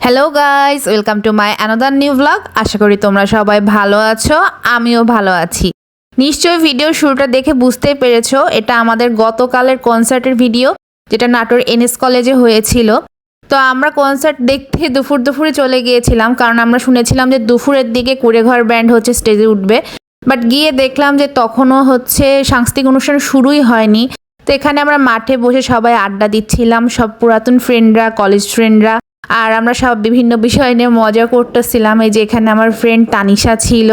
Hello guys welcome to my another new blog আশা করি তোমরা সবাই ভালো আছো, আমিও ভালো আছি। নিশ্চয়ই ভিডিও শুরুটা দেখে বুঝতেই পেরেছ, এটা আমাদের গতকালের কনসার্টের ভিডিও যেটা নাটোর এনএস কলেজে হয়েছিল। তো আমরা কনসার্ট দেখতে দুপুর দুপুরে চলে গিয়েছিলাম, কারণ আমরা শুনেছিলাম যে দুপুরের দিকে কুড়েঘর ব্যান্ড হচ্ছে স্টেজে উঠবে। বাট গিয়ে দেখলাম যে তখনও হচ্ছে সাংস্কৃতিক অনুষ্ঠান শুরুই হয়নি। তো এখানে আমরা মাঠে বসে সবাই আড্ডা দিচ্ছিলাম, সব পুরাতন ফ্রেন্ডরা কলেজ ফ্রেন্ডরা আর আমরা সব বিভিন্ন বিষয় নিয়ে মজা করতেছিলাম। এই যে এখানে আমার ফ্রেন্ড তানিশা ছিল,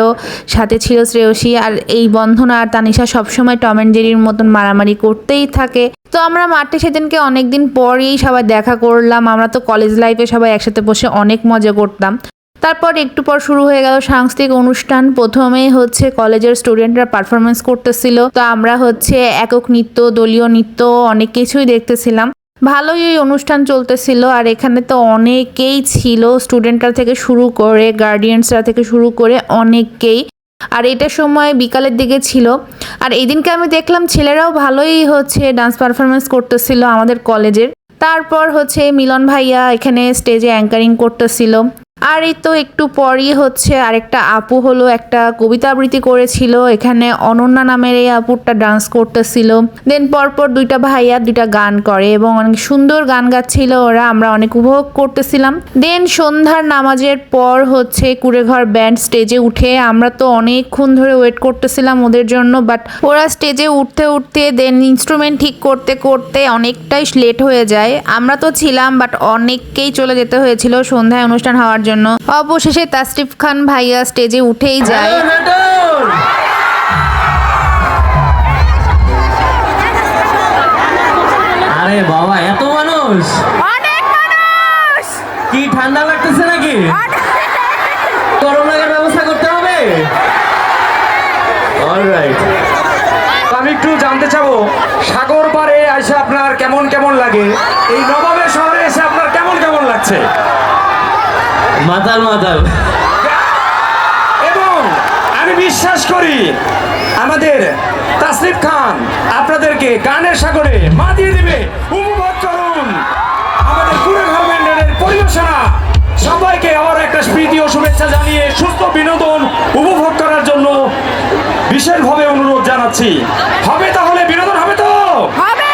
সাথে ছিল শ্রেয়সী আর এই বন্ধন আর তানিশা সবসময় টম অ্যান্ড জেরির মতন মারামারি করতেই থাকে। তো আমরা মাঠে সেদিনকে অনেকদিন পরেই সবাই দেখা করলাম। আমরা তো কলেজ লাইফে সবাই একসাথে বসে অনেক মজা করতাম। তারপর একটু পর শুরু হয়ে গেল সাংস্কৃতিক অনুষ্ঠান। প্রথমে হচ্ছে কলেজের স্টুডেন্টরা পারফরমেন্স করতেছিল। তো আমরা হচ্ছে একক নৃত্য, দলীয় নৃত্য, অনেক কিছুই দেখতেছিলাম। ভালোই এই অনুষ্ঠান চলতেছিল আর এখানে তো অনেকেই ছিল স্টুডেন্টরা থেকে শুরু করে গার্ডিয়ানসরা থেকে শুরু করে অনেকেই আর এটা সময় বিকালের দিকে ছিল। আর এই দিনকে আমি দেখলাম ছেলেরাও ভালোই হচ্ছে ডান্স পারফরমেন্স করতেছিল আমাদের কলেজের। তারপর হচ্ছে মিলন ভাইয়া এখানে স্টেজে অ্যাঙ্কারিং করতেছিল। আর এই তো একটু পরই হচ্ছে আরেকটা আপু হলো, একটা কবিতা আবৃত্তি করেছিল। এখানে অনন্যা নামের এই আপুরটা ডান্স করতেছিল। দেন পরপর দুইটা ভাইয়া দুইটা গান করে এবং অনেক সুন্দর গান গাচ্ছিল ওরা, আমরা অনেক উপভোগ করতেছিলাম। দেন সন্ধ্যার নামাজের পর হচ্ছে কুড়েঘর ব্যান্ড স্টেজে উঠে, আমরা তো অনেকক্ষণ ধরে ওয়েট করতেছিলাম ওদের জন্য বাট ওরা স্টেজে উঠতে উঠতে দেন ইনস্ট্রুমেন্ট ঠিক করতে করতে অনেকটাই লেট হয়ে যায়। আমরা তো ছিলাম বাট অনেককেই চলে যেতে হয়েছিল সন্ধ্যায় অনুষ্ঠান হওয়ার জন্য। অবশেষে তাসরিফ খান ভাইয়া স্টেজে উঠেই যায়। আরে বাবা এত মানুষ! অনেক মানুষ! কি ঠান্ডা লাগতেছে নাকি? করোনার ব্যবস্থা করতে হবে? অলরাইট আমি একটু জানতে চাবো সাগর পাড়ে এসে আপনার কেমন কেমন লাগে? এই নবাবের শহরে এসে আপনার কেমন কেমন লাগছে? মাতাল মাতাল। এবং আমি বিশ্বাস করি আমাদের তাসরিফ খান আপনাদেরকে গানের সাগরে মা দিয়ে দিবে। উপভোগ করুন। আমাদের পুরো গভর্নমেন্টের পরিবেশনা। সবাইকে আবার একটা স্মৃতি ও শুভেচ্ছা জানিয়ে সুস্থ বিনোদন উপভোগ করার জন্য বিশেষভাবে অনুরোধ জানাচ্ছি। হবে তাহলে বিনোদন হবে তো হবে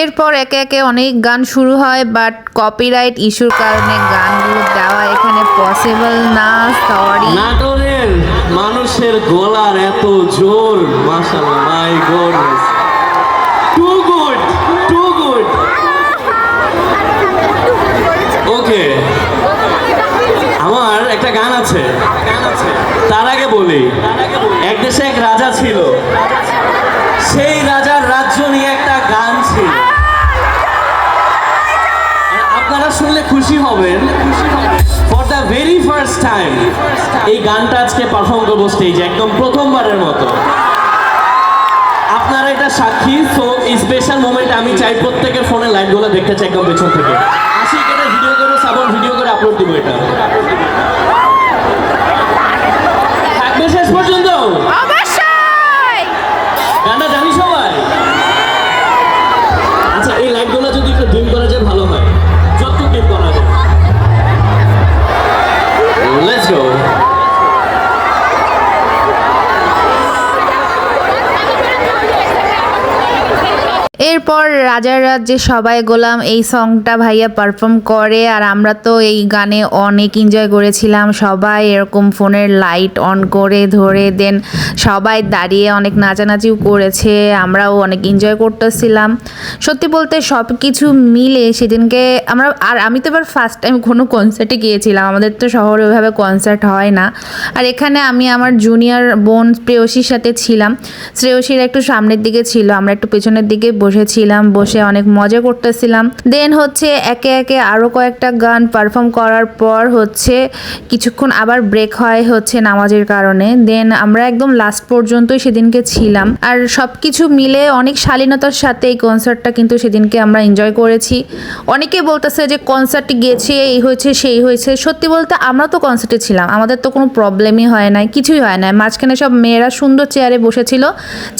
এরপর একে একে অনেক গান শুরু হয় বাট কপিরাইট ইস্যুর কারণে গানগুলো দেওয়া এখানে পসিবল না সরি নাটোরের মানুষের গলার এত জোর, মাশাআল্লাহ my goodness too good too good okay আমার একটা গান আছে গান আছে। তার আগে বলি, এক দেশে এক রাজা ছিল। সেই রাজার আপনারা শুনলে খুশি হবেন। For the very first time এই গানটা আজকে পারফর্ম করব স্টেজে একদম প্রথমবারের মতো। আপনারা এটা সাক্ষী সো স্পেশাল মোমেন্ট আমি চাই প্রত্যেকের ফোনে লাইটগুলো দেখতে চাই একদম পেছন থেকে। এরপর রাজার রাজ্যে সবাই গোলাম এই সংটা ভাইয়া পারফর্ম করে। আর আমরা তো এই গানে অনেক এনজয় করেছিলাম। সবাই এরকম ফোনের লাইট অন করে ধরে দেন সবাই দাঁড়িয়ে অনেক নাচানাচিও করেছে। আমরাও অনেক এনজয় করতেছিলাম। সত্যি বলতে সব কিছু মিলে সেদিনকে আমরা, আর আমি তো এবার ফার্স্ট টাইম কোনো কনসার্টে গিয়েছিলাম। আমাদের তো শহরে ওইভাবে কনসার্ট হয় না। আর এখানে আমি আমার জুনিয়র বোন প্রেয়সীর সাথে ছিলাম। শ্রেয়সীর একটু সামনের দিকে ছিল, আমরা একটু পেছনের দিকে বসেছিলাম বসে অনেক মজা করতেছিলাম। দেন হচ্ছে একে একে আরও কয়েকটা গান পারফর্ম করার পর হচ্ছে কিছুক্ষণ আবার ব্রেক হয় হচ্ছে নামাজের কারণে। দেন আমরা একদম লাস্ট পর্যন্তই সেদিনকে ছিলাম। আর সব কিছু মিলে অনেক শালীনতার সাথে এই কনসার্টটা কিন্তু সেদিনকে আমরা এনজয় করেছি। অনেকে বলতেছে যে কনসার্টে গেছে, এই হয়েছে, সেই হয়েছে। সত্যি বলতে আমরা তো কনসার্টে ছিলাম, আমাদের তো কোনো প্রবলেমই হয় নাই, কিছুই হয় না মাঝখানে সব মেয়েরা সুন্দর চেয়ারে বসেছিল,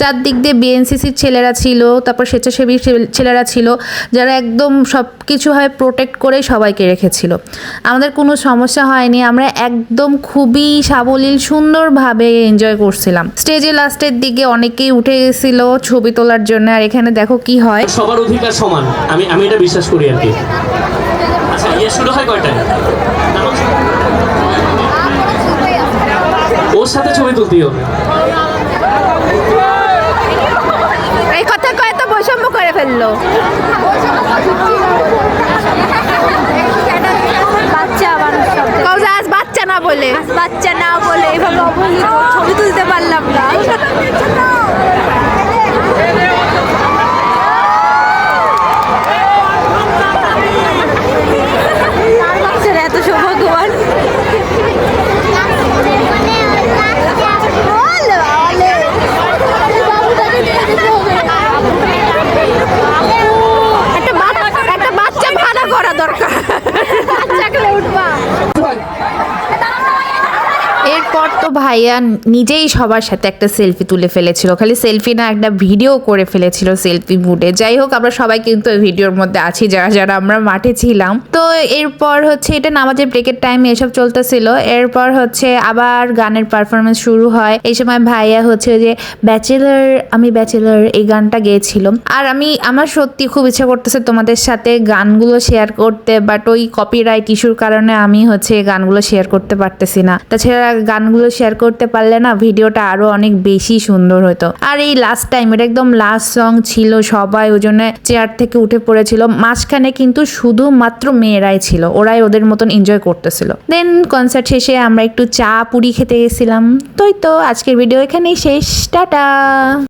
চারদিক দিয়ে বিএনসিসির ছেলেরা ছিল, তারপর স্বেচ্ছাসেবী ছে- ছেলেরা ছিল, যারা একদম সব কিছুভাবে প্রোটেক্ট করে সবাইকে রেখেছিল। আমাদের কোনো সমস্যা হয়নি, আমরা একদম খুবই সাবলীল, সুন্দরভাবে এনজয় করছিলাম। স্টেজে লাস্টের দিকে অনেকেই উঠে গেছিল ছবি তোলার জন্য, আর এখানে দেখো কি হয়। সবার অধিকার সমান, আমি আমি এটা বিশ্বাস করি আর কি। আচ্ছা ইয়ে শুরু হয় কয়টায়? ওর সাথে ছবি তুলতেই হবে এই কথা কয়ে তো বৈষম্য করে ফেলল। বাচ্চা মানুষ বাচ্চা না বলে। বাচ্চা না বলে এভাবে অবহেলিত ছবি তুলতে পারলাম না বাচ্চারা এত সৌভাগ্যবান একটা বাচ্চা একটা বাচ্চা ভাড়া করা দরকার বাচ্চাকে উঠবা এরপর তো ভাইয়া নিজেই সবার সাথে একটা সেলফি তুলে ফেলেছিল। খালি সেলফি না, একটা ভিডিও করে ফেলেছিল সেলফি মুডে যাই হোক, আমরা সবাই কিন্তু ওই ভিডিওর মধ্যে আছি, যারা যারা আমরা মাঠে ছিলাম। তো এরপর হচ্ছে, এটা নামাজের ব্রেকের টাইমে এসব চলতেছিল। এরপর হচ্ছে আবার গানের পারফরমেন্স শুরু হয়। এই সময় ভাইয়া হচ্ছে যে ব্যাচেলার আমি ব্যাচেলার এই গানটা গেয়েছিল আর আমি, আমার সত্যি খুব ইচ্ছা করতেছে তোমাদের সাথে গানগুলো শেয়ার করতে বাট ওই কপিরাইট ইস্যুর কারণে আমি হচ্ছে গানগুলো শেয়ার করতে পারতেছি না। তাছাড়া গানগুলো শেয়ার করতে পারলে না ভিডিওটা আরও অনেক বেশি সুন্দর হতো। আর এই লাস্ট টাইম এটা একদম লাস্ট সং ছিল, সবাই ওই জন্য চেয়ার থেকে উঠে পড়েছিল। মাঝখানে কিন্তু শুধুমাত্র মেয়েরাই ছিল, ওরাই ওদের মতন এনজয় করতেছিল। দেন কনসার্ট শেষে আমরা একটু চা পুরি খেতে গেছিলাম। তোই তো, আজকের ভিডিও এখানেই শেষ। টাটা!